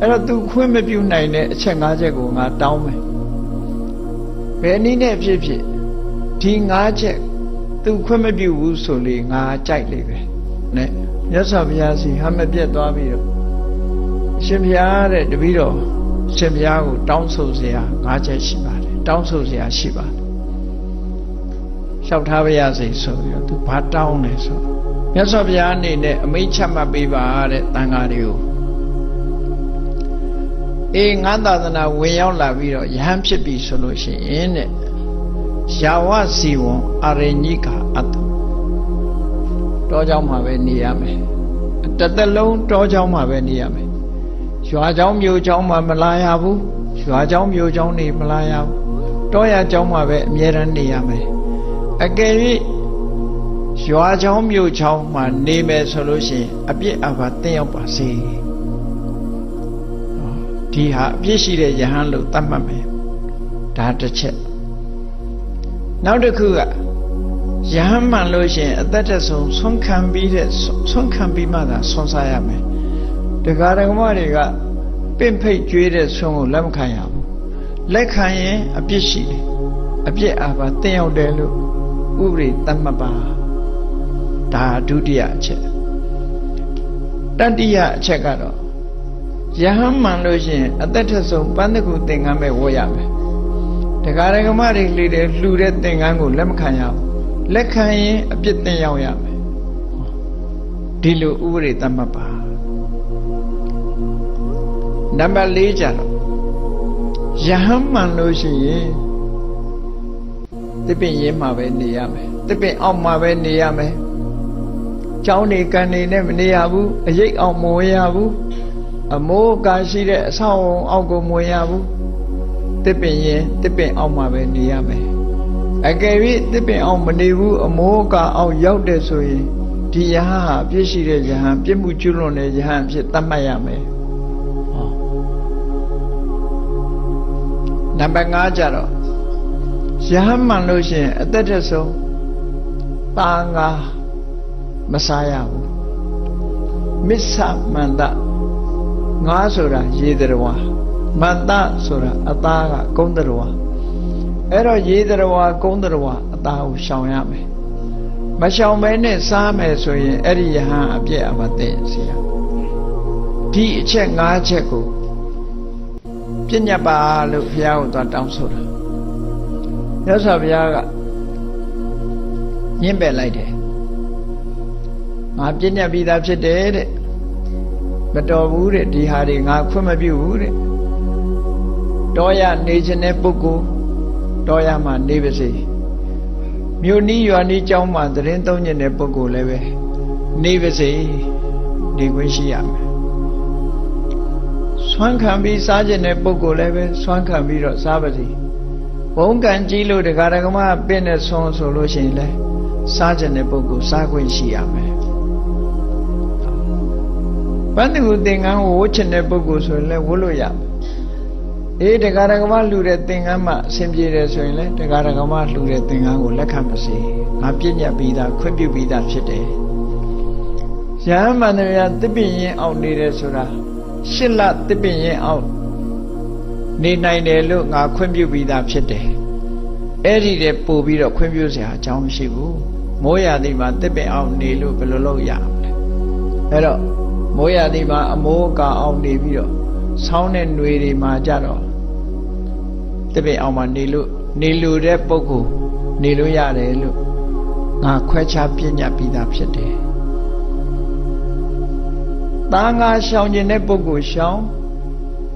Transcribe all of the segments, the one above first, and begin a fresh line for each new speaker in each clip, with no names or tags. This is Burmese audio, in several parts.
အဲ့တော့ तू ခွင့်မပြုနိုင်တဲ့အချက်၅ချက်ကိုငါတောင်းမယ်ဘယ်နည်းနဲ့ဖြစ်ဖြစ်ဒီ၅ချက် तू ခွင့်မပြုဘူးဆိုလေငါကြိုက်လိမ့်မယ်နဲ့မြတ်စွာဘုရားစီဟာမပြတ်သွားပြီးတော့ရှင်ဘုရားတဲ့တပည့်တော်ရှင်ဘုရားကိုတောင်းဆိုစရာ၅ချက်ရှိပါတယ်တောင်းဆိုစရာရှိပါတယ်လျှောက်ထားပါရစေဆိုပြီးတော့သူဘာတောင်းလဲဆိုမြတ်စွာဘုရားအနေနဲ့အမိန့်ချမှတ်ပေးပါတဲ့တန်ဃာတွေကို အေးငါသာသနာဝင်ရောက်လာပြီးတော့ယဟန်ဖြစ်ပြီဆိုလို့ရှိရင်တဲ့ယာဝစီဝံအရိညိကအတ္တတောเจ้าမှာပဲနေရမယ်တသက်လုံးတောเจ้าမှာပဲနေရမယ်ရွာเจ้าမြို့เจ้าမှာမလာရဘူးရွာเจ้าမြို့เจ้าနေမလာရဘူးတောရเจ้าမှာပဲအမြဲတမ်းနေရမယ်အကယ်၍ရွာเจ้าမြို့เจ้าမှာနေမယ်ဆိုလို့ရှိရင်အပြစ်အဘာတင်းရောက်ပါစေ ဒီဟာအပြစ်ရှိတဲ့ယဟန်လို့သတ်မှတ်မယ်ဒါတစ်ချက်နောက်တစ်ခုကယဟန်မှန်လို့ရှိရင်အသက်တဆုံးဆွမ်းခံပြီးတဲ့ဆွမ်းခံပြီးမှသာဆွမ်းစားရမယ်တရားဓမ္မတွေကပင့်ဖိတ်ကြွေးတဲ့ဆွမ်းကိုလက်မခံရဘူးလက်ခံရင်အပြစ်ရှိတယ်အပြစ်အာဘာတင်းရောက်တယ်လို့ဥပရိသတ်မှတ်ပါဒါဒုတိယအချက်တတိယအချက်ကတော့ ယဟန်မှန်လို့ရှိရင်အသက်ထဆုံးပန်းတကူသင်္ကန်းပဲဝေါ်ရမယ်တရားဓမ္မတွေလေတဲ့လှူတဲ့သင်္ကန်းကိုလက်မခံရဘူးလက်ခံရင်အပြစ်တင်ရောက်ရမယ်ဒီလိုဥပရိသတ်မှတ်ပါနံပါတ်၄ကျတော့ယဟန်မှန်လို့ရှိရင်တစ်ပင်ရင်းမှာပဲနေရမယ်တစ်ပင်အောက်မှာပဲနေရမယ်ကျောင်းနေကန်နေနဲ့မနေရဘူးအရိပ်အောင်မဝင်ရဘူး အမိုးကာရှိတဲ့အဆောက်အုံအောက်ကိုမဝင်ရဘူးတစ်ပင်ရင်တစ်ပင်အောက်မှာပဲနေရမယ်အကယ်၍တစ်ပင်အောင်မနေဘူးအမိုးကာအောင်ရောက်တယ်ဆိုရင်ဒီယဟန်ဟာပြည့်ရှိတဲ့ယဟန်ပြည့်မှုကျွလွန်တဲ့ယဟန်ဖြစ်သတ်မှတ်ရမယ်ဟောနံပါတ်5ကျတော့ယဟန်မှန်လို့ရှိရင်အသက်ထက်ဆုံးပါငါမစားရဘူးမစ္ဆမန္တ ငါဆိုတာရေတရဝမန္တဆိုတာအသားကကုန်းတရဝအဲ့တော့ရေတရဝကုန်းတရဝအသားကိုရှောင်ရမယ်မရှောင်မဲနဲ့စားမယ်ဆိုရင်အဲ့ဒီယဟန်အပြည့်အမသိစေရဒီအချက်၅ချက်ကိုပြညတ်ပါလို့ဘုရားကိုသွားတောင်းဆိုတာမြတ်စွာဘုရားကညှင်းပယ်လိုက်တယ်ငါပြညတ်ပြီးသားဖြစ်တယ်တဲ့ မတော်ဘူးတဲ့ဒီဟာတွေငါခွင့်မပြုဘူးတဲ့တောရနေခြင်းတဲ့ပုဂ္ဂိုလ်တောရမှာနေပါစေမြို့နီးရွာနီးကျောင်းမှာသတင်းသုံးညင်တဲ့ပုဂ္ဂိုလ်လည်းပဲနေပါစေနေခွင့်ရှိရမယ်ဆွမ်းခံပြီးစားခြင်းတဲ့ပုဂ္ဂိုလ်လည်းပဲဆွမ်းခံပြီးတော့စားပါစေဘုံကံကြီးလို့တရားဓမ္မပင့်တဲ့ဆွမ်းဆိုလို့ရှိရင်လည်းစားခြင်းတဲ့ပုဂ္ဂိုလ်စားခွင့်ရှိရမယ် ပန်းသူသင်္ကန်းကိုဝတ်ချင်တဲ့ပုဂ္ဂိုလ်ဆိုရင်လည်းဝတ်လို့ရမယ်အေးတရားဓမ္မလှူတဲ့သင်္ကန်းမှအဆင်ပြေတယ်ဆိုရင်လည်းတရားဓမ္မလှူတဲ့သင်္ကန်းကိုလက်ခံပါစေငါပြည့်ညတ်ပြီးသားခွင့်ပြုပြီးသားဖြစ်တယ်ရဟန်းမန္တရာတစ်ပင်ရင်အောင်နေတယ်ဆိုတာရှစ်လတစ်ပင်ရင်အောင်နေနိုင်တယ်လို့ငါခွင့်ပြုပြီးသားဖြစ်တယ်အဲ့ဒီတည်းပို့ပြီးတော့ခွင့်ပြုစရာအကြောင်းမရှိဘူးမိုးရာသီမှာတစ်ပင်အောင်နေလို့ဘယ်လိုလုပ်ရမလဲအဲ့တော့ မိုးရာသီမှာအမိုးအကာအောင်နေပြီးတော့ဆောင်းတဲ့ຫນွေတွေမှာကြတော့တပည့်အောင်မှာနေလို့နေလို့တဲ့ပုဂ္ဂိုလ်နေလို့ရတယ်လို့ငါခွဲခြားပြညတ်ပြီးသားဖြစ်တယ်။သားငါရှောင်ခြင်းတဲ့ပုဂ္ဂိုလ်ရှောင်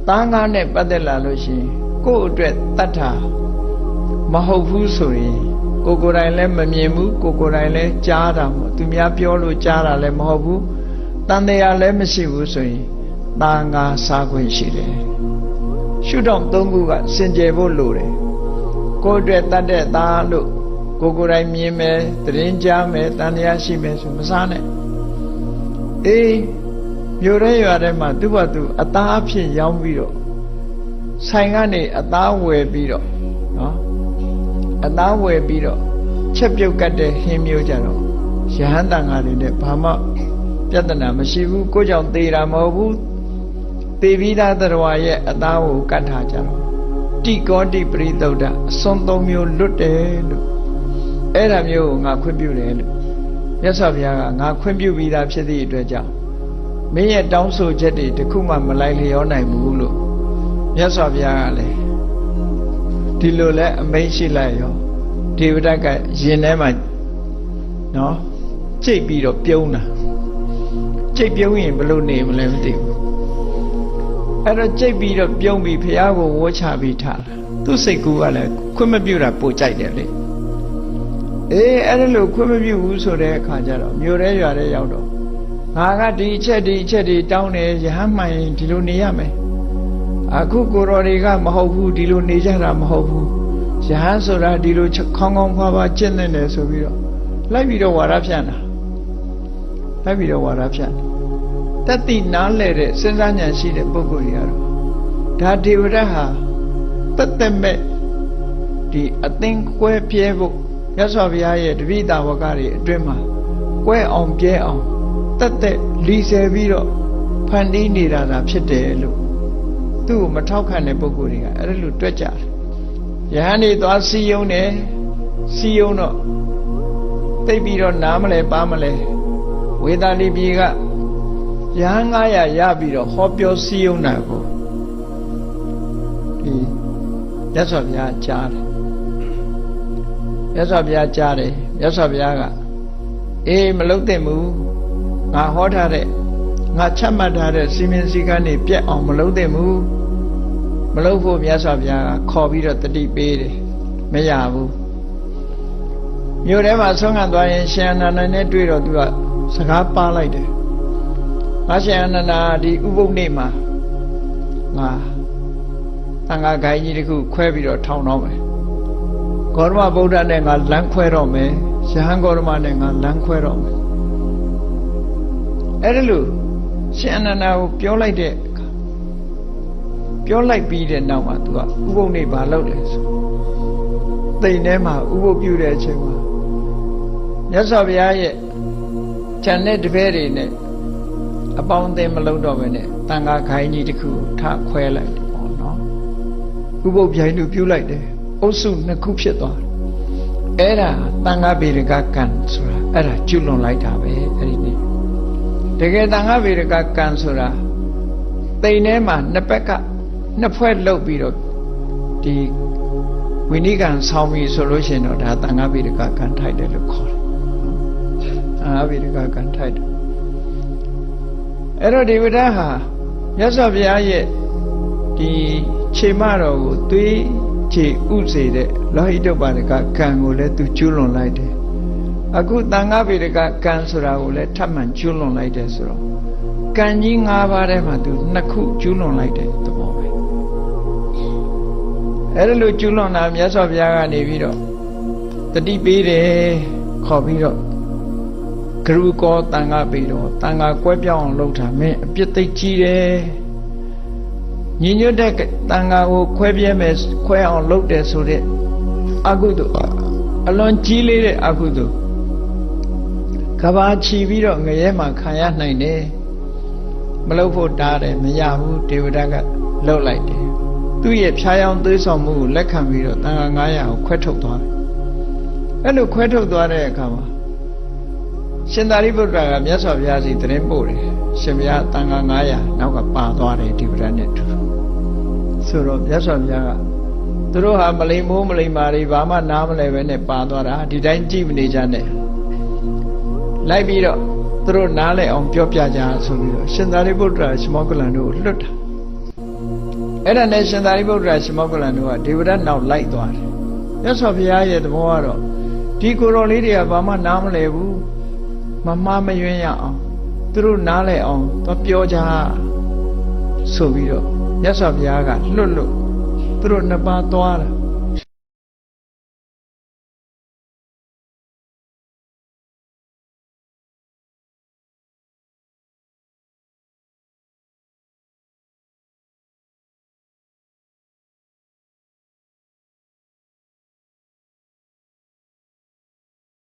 သားငါနဲ့ပတ်သက်လာလို့ရှိရင်ကိုယ့်အတွက်တတ်တာမဟုတ်ဘူးဆိုရင်ကိုကိုယ်တိုင်လည်းမမြင်ဘူးကိုကိုယ်တိုင်လည်းကြားတာမဟုတ်သူများပြောလို့ကြားတာလည်းမဟုတ်ဘူး တန်တရားလည်းမရှိဘူးဆိုရင်သားငါစားခွင့်ရှိတယ်ရှုထောင့်သုံးခုကစင်ကြယ်ဖို့လိုတယ်ကိုယ်အတွက်တတ်တဲ့သားလို့ကိုကိုယ်တိုင်မြင်မယ်သတင်းကြားမယ်တန်တရားရှိမယ်ဆိုမစားနဲ့အေးမြို့ရဲရွာထဲမှာသူ့ဘာသူအသားအဖြစ်ရောင်းပြီးတော့ဆိုင်ကနေအသားဝယ်ပြီးတော့နော်အသားဝယ်ပြီးတော့ချက်ပြုတ်ကတ်တဲ့ဟင်းမျိုးကြတော့ရဟန်းတန်ဃာတွေနဲ့ဘာမှ ပြဿနာမရှိဘူးကိုကြောင့်သေတာမဟုတ်ဘူးသေပြီးသားသရဝရဲ့အသားကိုကတ်ထားကြတော့တိကောတိပရိသုဒ္ဓအစွန်းသုံးမျိုးလွတ်တယ်လို့အဲ့ဒါမျိုးကိုငါခွင့်ပြုတယ်လို့မြတ်စွာဘုရားကငါခွင့်ပြုပြီးသားဖြစ်သည့်အတွက်ကြောင့်မင်းရဲ့တောင်းဆိုချက်တွေတခုမှမလိုက်လျောနိုင်ဘူးလို့မြတ်စွာဘုရားကလည်းဒီလိုလဲအမိန့်ရှိလိုက်ရောဒေဝဒတ်ကရင်ထဲမှာနော်ကြိတ်ပြီးတော့ပြုံးတာ ကြိတ်ပြုံးရင်ဘယ်လိုနေမလဲမသိဘူးအဲ့တော့ကြိတ်ပြီးတော့ပြုံးပြီးဖះကိုဝှချပြီးထားလာသူ့စိတ်ကူကလည်းခွင့်မပြုတာပိုကြိုက်တယ်လေအေးအဲ့ဒါလို့ခွင့်မပြုဘူးဆိုတဲ့အခါကျတော့မြို့ရဲရွာရဲရောက်တော့ငါကဒီအချက်ဒီအချက်ဒီတောင်းတယ်ရဟန်းမှန်ရင်ဒီလိုနေရမယ်အခုကိုတော်တွေကမဟုတ်ဘူးဒီလိုနေကြတာမဟုတ်ဘူးရဟန်းဆိုတာဒီလိုခေါင်းခေါင်းဖွားဖွားကျင့်နေတယ်ဆိုပြီးတော့လိုက်ပြီးတော့ဝါရဖြန့်တာလိုက်ပြီးတော့ဝါရဖြန့်တ တိနားလဲတဲ့စဉ်းစားဉာဏ်ရှိတဲ့ပုဂ္ဂိုလ်တွေကတော့ဒါဒေဝရတ်ဟာတသက်မဲ့ဒီအသင်ကွဲပြဲဖို့မြတ်စွာဘုရားရဲ့တပိတာဝကတွေအတွင်းမှာကွဲအောင်ပြဲအောင်တသက်လီဆယ်ပြီးတော့ဖန်တီးနေတာသာဖြစ်တယ်လို့သူ့ကိုမထောက်ခံတဲ့ပုဂ္ဂိုလ်တွေကအဲ့ဒါလို့တွက်ကြတယ်ယဟန်နေသွားစီယုံတယ်စီယုံတော့သိပ်ပြီးတော့နားမလဲပါမလဲဝေဒာလိပြေက ယဟန်900ရပြီးတော့ဟောပြောစီယုံတာကိုဒီမြတ်စွာဘုရားကြားတယ်မြတ်စွာဘုရားကြားတယ်မြတ်စွာဘုရားကအေးမလုံးသင့်ဘူးငါဟောထားတဲ့ငါချမှတ်ထားတဲ့စီမင်းစည်းကမ်းတွေပြတ်အောင်မလုံးသင့်ဘူးမလုံးဖို့မြတ်စွာဘုရားကခေါ်ပြီးတော့တတိပေးတယ်မရဘူးမြို့ထဲမှာဆုံးခံသွားရင်ရှင်အနန္ဒနဲ့တွေ့တော့သူကစကားပါလိုက်တယ် ငါရှင်အနန္ဒဒီဥပုပ်နေ့မှာငါတန်ခါဂိုင်းကြီးတစ်ခုခွဲပြီးတော့ထောင်တော့မယ်ဂေါရမဗုဒ္ဓနဲ့ငါလမ်းခွဲတော့မယ်ရဟန်းဂေါရမနဲ့ငါလမ်းခွဲတော့မယ်အဲ့ဒါလို့ရှင်အနန္ဒကိုပြောလိုက်တဲ့အခါပြောလိုက်ပြီးတဲ့နောက်မှာသူကဥပုပ်နေ့ဘာလုပ်လဲဆိုတိမ်ထဲမှာဥပုပ်ပြုတဲ့အချိန်မှာမြတ်စွာဘုရားရဲ့ခြံတဲ့တပည့်တွေနဲ့ အပေါင်းအသင်းမလုံးတော့ဘဲနဲ့တန်ခါခိုင်းကြီးတစ်ခုထခွဲလိုက်တယ်ပေါ့နော်ဥပုပ်ပြိုင်လူပြုလိုက်တယ်အုပ်စုနှစ်ခုဖြစ်သွားတယ်အဲ့ဒါတန်ခါဗေဒကကံဆိုတာအဲ့ဒါကျွလွန်လိုက်တာပဲအဲ့ဒီနေ့တကယ်တန်ခါဗေဒကကံဆိုတာတိမ်ထဲမှာနှစ်ဘက်ကနှစ်ဖွဲ့လှုပ်ပြီးတော့ဒီဝိနိကံဆောင်းပြီဆိုလို့ရှိရင်တော့ဒါတန်ခါဗေဒကကံထိုက်တယ်လို့ခေါ်တယ်တန်ခါဗေဒကကံထိုက်တယ် အဲ့တော့ဒီဝိဒဟာမြတ်စွာဘုရားရဲ့ဒီခြေမတော်ကိုသွေးခြေဥစေတဲ့လောဟိတုပ္ပါဒကကံကိုလည်းသူကျွလွန်လိုက်တယ်အခုတန်ခါဗေဒကကံဆိုတာကိုလည်းထပ်မံကျွလွန်လိုက်တယ်ဆိုတော့ကံကြီး၅ပါးထဲမှာသူနှစ်ခုကျွလွန်လိုက်တဲ့သဘောပဲအဲ့ဒါလို့ကျွလွန်တာမြတ်စွာဘုရားကနေပြီးတော့တတိပေးတယ်ခေါ်ပြီးတော့ ဂရုကောတန်ခါပြီးတော့တန်ခါကွဲပြောင်းအောင်လုပ်တာမင်းအပြစ်သိကြီးတယ်ညီညွတ်တဲ့တန်ခါကိုခွဲပြဲမယ်ခွဲအောင်လုပ်တယ်ဆိုတဲ့အကုသိုလ်အလွန်ကြီးလေးတဲ့အကုသိုလ်ကဘာချီပြီးတော့ငရဲမှာခံရနိုင်တယ်မလုပ်ဖို့တားတယ်မရဘူးဒေဝဒတ်ကလှုပ်လိုက်တယ်သူ့ရဲ့ဖြားယောင်းသွေးဆောင်မှုကိုလက်ခံပြီးတော့တန်ခါ900ကိုခွဲထုတ်သွားတယ်အဲ့လိုခွဲထုတ်သွားတဲ့အခါမှာ ရှင်သာရိပုတ္တရာကမြတ်စွာဘုရားစီတရင်ပို့တယ်ရှင်ဘုရားတန်ခါ900နောက်ကပါသွားတယ်ဒီဗရနဲ့တူဆိုတော့မြတ်စွာဘုရားကသူတို့ဟာမလိမ်မိုးမလိမ်မာတွေဘာမှနားမလဲပဲနဲ့ပါသွားတာဒီတိုင်းကြည့်မနေကြနဲ့လိုက်ပြီးတော့သူတို့နားလဲအောင်ပြောပြကြဆိုပြီးတော့ရှင်သာရိပုတ္တရာရှမောကလန်တို့ကိုလွတ်တာအဲ့ဒါနဲ့ရှင်သာရိပုတ္တရာရှမောကလန်တို့ကဒေဝရတ်နောက်လိုက်သွားတယ်မြတ်စွာဘုရားရဲ့သဘောကတော့ဒီကိုယ်တော်လေးတွေကဘာမှနားမလဲဘူး မမမယွင်းရအောင်သူတို့နားလဲအောင်တော့ပြောကြဆိုပြီးတော့မြတ်စွာဘုရားကလွတ်လွတ်သူတို့နှစ်ပါးသွားတာ